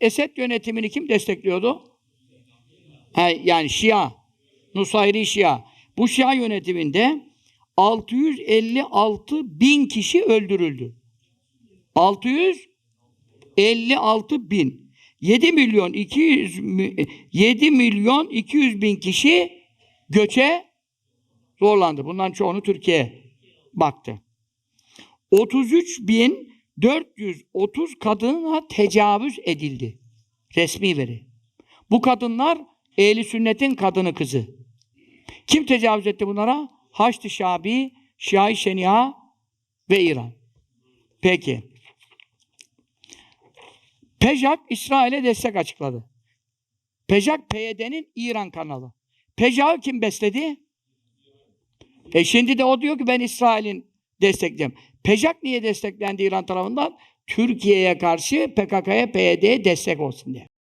Esed yönetimini kim destekliyordu? Ha, yani Şia. Nusayri Şia. Bu Şia yönetiminde 656 bin kişi öldürüldü. 656 bin. 7 milyon 200 mi- 7 milyon 200 bin kişi göçe zorlandı. Bunların çoğunu Türkiye baktı. 33 bin 430 kadına tecavüz edildi. Resmi veri. Bu kadınlar ehli sünnetin kadını kızı. Kim tecavüz etti bunlara? Haçlı Şabi, Şia-i Şenia ve İran. Peki. Pejak İsrail'e destek açıkladı. Pejak PYD'nin İran kanalı. Pejak'ı kim besledi? E şimdi de o diyor ki ben İsrail'in destekleyeceğim. Pejak niye desteklendi İran tarafından? Türkiye'ye karşı PKK'ya, PYD'ye destek olsun diye.